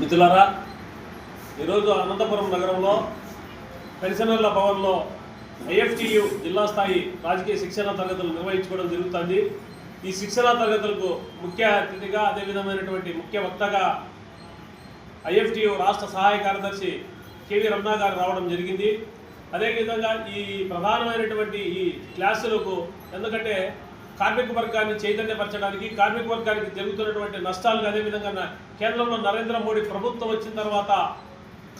మిత్రులారా ఈరోజు అనంతపురం నగరంలో పెన్షనర్ల భవన్లో ఐఎఫ్టియు జిల్లా స్థాయి రాజకీయ శిక్షణ తరగతులు నిర్వహించుకోవడం జరుగుతుంది. ఈ శిక్షణ తరగతులకు ముఖ్య అతిథిగా అదే విధమైనటువంటి ముఖ్య వక్తగా ఐఎఫ్టియు రాష్ట్ర సహాయ కార్యదర్శి కేవీ రమణ గారు రావడం జరిగింది. అదేవిధంగా ఈ ప్రధానమైనటువంటి ఈ క్లాసులకు ఎందుకంటే కార్మిక వర్గాన్ని చైతన్యపరచడానికి కార్మిక వర్గానికి జరుగుతున్నటువంటి నష్టాలు అదేవిధంగా కేంద్రంలో నరేంద్ర మోడీ ప్రభుత్వం వచ్చిన తర్వాత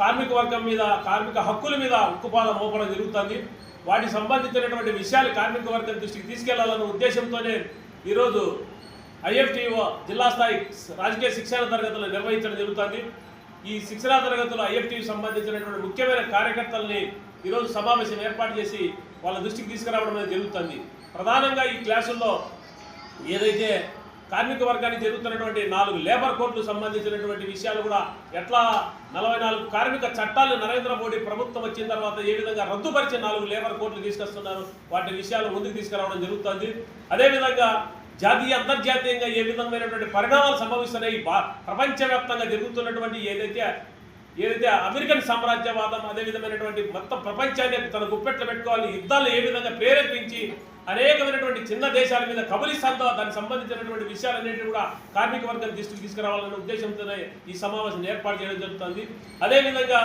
కార్మిక వర్గం మీద కార్మిక హక్కుల మీద ఉక్కుపాదం మోపడం జరుగుతుంది. వాటికి సంబంధించినటువంటి విషయాలు కార్మిక వర్గం దృష్టికి తీసుకెళ్ళాలన్న ఉద్దేశంతోనే ఈరోజు ఐఎఫ్టీఓ జిల్లా స్థాయి రాజకీయ శిక్షణ తరగతులు నిర్వహించడం జరుగుతుంది. ఈ శిక్షణా తరగతులు ఐఎఫ్టీకి సంబంధించినటువంటి ముఖ్యమైన కార్యకర్తల్ని ఈరోజు సమావేశం ఏర్పాటు చేసి వాళ్ళ దృష్టికి తీసుకురావడం అనేది జరుగుతుంది. ప్రధానంగా ఈ క్లాసుల్లో ఏదైతే కార్మిక వర్గానికి జరుగుతున్నటువంటి నాలుగు లేబర్ కోడ్లు సంబంధించినటువంటి విషయాలు కూడా ఎట్లా నలభై నాలుగు కార్మిక చట్టాలు నరేంద్ర మోడీ ప్రభుత్వం వచ్చిన తర్వాత ఏ విధంగా రద్దుపరిచే నాలుగు లేబర్ కోర్టులు తీసుకొస్తున్నారు వాటి విషయాలు ముందుకు తీసుకురావడం జరుగుతుంది. అదేవిధంగా జాతీయ అంతర్జాతీయంగా ఏ విధమైనటువంటి పరిణామాలు సంభవిస్తున్నాయి భా- ప్రపంచవ్యాప్తంగా జరుగుతున్నటువంటి ఏదైతే ఏదైతే అమెరికన్ సామ్రాజ్యవాదం అదే విధమైనటువంటి మొత్తం ప్రపంచాన్ని తన గుప్పెట్లు పెట్టుకోవాలి యుద్ధాలు ఏ విధంగా ప్రేరేపించి అనేకమైనటువంటి చిన్న దేశాల మీద కబలిస్తాంతో దానికి సంబంధించినటువంటి విషయాలన్నింటినీ కూడా కార్మిక వర్గం దృష్టికి తీసుకురావాలనే ఉద్దేశంతోనే ఈ సమావేశం ఏర్పాటు చేయడం జరుగుతుంది. అదేవిధంగా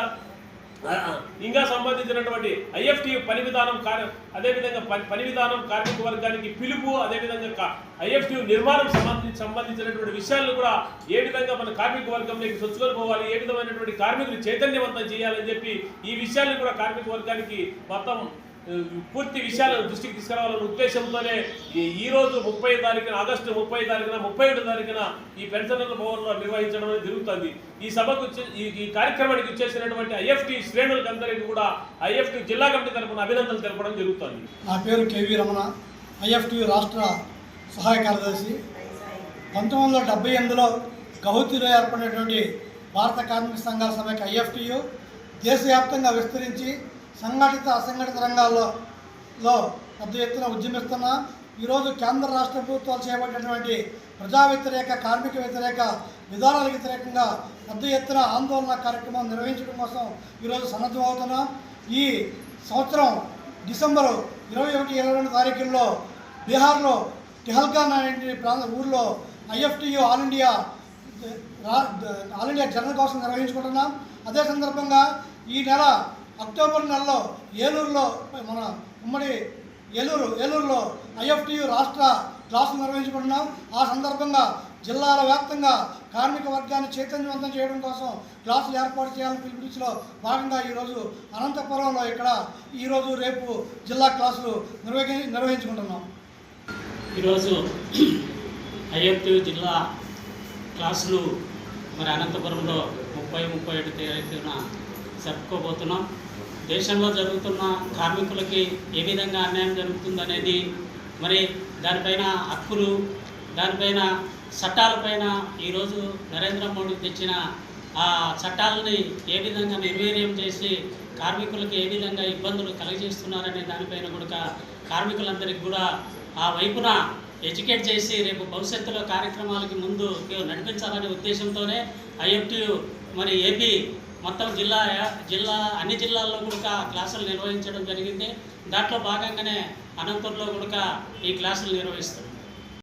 ఇంకా సంబంధించినటువంటి ఐఎఫ్టి పని విధానం కార్య అదేవిధంగా పని పని విధానం కార్మిక వర్గానికి పిలుపు అదేవిధంగా ఐఎఫ్టి నిర్మాణం సంబంధించి సంబంధించినటువంటి విషయాలను కూడా ఏ విధంగా మన కార్మిక వర్గంలోకి చొచ్చుకొని పోవాలి ఏ విధమైనటువంటి కార్మికులు చైతన్యవంతం చేయాలని చెప్పి ఈ విషయాలను కూడా కార్మిక వర్గానికి మొత్తం పూర్తి విషయాలను దృష్టికి తీసుకురావాలనే ఉద్దేశంతోనే ఈ- ఈ రోజు ముప్పై తారీఖున ఆగస్టు ముప్పై తారీఖున ముప్పై ఏడు తారీఖున ఈ పెన్షనర్ల భవన్లో నిర్వహించడం అనేది జరుగుతుంది. ఈ సభకు ఈ కార్యక్రమానికి వచ్చేసినటువంటి ఐఎఫ్టి శ్రేణులకు అందరికీ కూడా ఐఎఫ్టి జిల్లా కమిటీ తరపున అభినందనలు తెలపడం జరుగుతుంది. నా పేరు కేవీ రమణ. ఐఎఫ్టి రాష్ట్ర సహాయ కార్యదర్శి. పంతొమ్మిది వందల డెబ్బై ఎనిమిదిలో గౌహతిలో ఏర్పడినటువంటి భారత కార్మిక సంఘాల సమైక్య ఐఎఫ్టియు దేశవ్యాప్తంగా విస్తరించి సంఘటిత అసంఘటిత రంగాల్లో లో పెద్ద ఎత్తున ఉద్యమిస్తున్న ఈరోజు కేంద్ర రాష్ట్ర ప్రభుత్వాలు చేపట్టినటువంటి ప్రజా వ్యతిరేక కార్మిక వ్యతిరేక విధానాల వ్యతిరేకంగా పెద్ద ఎత్తున ఆందోళన కార్యక్రమం నిర్వహించడం కోసం ఈరోజు సన్నద్ధం అవుతున్నాం ఈ సంవత్సరం డిసెంబరు ఇరవై ఒకటి ఇరవై రెండు తారీఖుల్లో బీహార్లో టెహల్గాన్ అనే ప్రాంత ఊర్లో IFTU all India all India journal కోసం నిర్వహించుకుంటున్నాం. అదే సందర్భంగా ఈ నెల అక్టోబర్ నెలలో ఏలూరులో మన ఉమ్మడి ఏలూరు ఏలూరులో ఐఎఫ్టియు రాష్ట్ర క్లాసులు నిర్వహించుకుంటున్నాం ఆ సందర్భంగా జిల్లాల వ్యాప్తంగా కార్మిక వర్గాన్ని చైతన్యవంతం చేయడం కోసం క్లాసులు ఏర్పాటు చేయాలని పిలుపునిచ్చిలో భాగంగా ఈరోజు అనంతపురంలో ఇక్కడ ఈరోజు రేపు జిల్లా క్లాసులు నిర్వహి నిర్వహించుకుంటున్నాం. ఈరోజు ఐఎఫ్టియు జిల్లా క్లాసులు మరి అనంతపురంలో ముప్పై ముప్పై ఒకటి తేదీన జరుపుకోబోతున్నాం దేశంలో జరుగుతున్న కార్మికులకి ఏ విధంగా అన్యాయం జరుగుతుందనేది మరి దానిపైన హక్కులు దానిపైన చట్టాలపైన ఈరోజు నరేంద్ర మోడీ తెచ్చిన ఆ చట్టాలని ఏ విధంగా నిర్వీర్యం చేసి కార్మికులకు ఏ విధంగా ఇబ్బందులు కలుగజేస్తున్నారనే దానిపైన కూడా కార్మికులందరికీ కూడా ఆ వైపున ఎడ్యుకేట్ చేసి రేపు భవిష్యత్తులో కార్యక్రమాలకి ముందు నడిపించాలనే ఉద్దేశంతోనే ఐఎఫ్టి మరి ఏపీ మొత్తం జిల్లా జిల్లా అన్ని జిల్లాల్లో కూడా క్లాసులు నిర్వహించడం జరిగింది. దాంట్లో భాగంగానే అనంతపురంలో కూడా ఈ క్లాసులు నిర్వహిస్తారు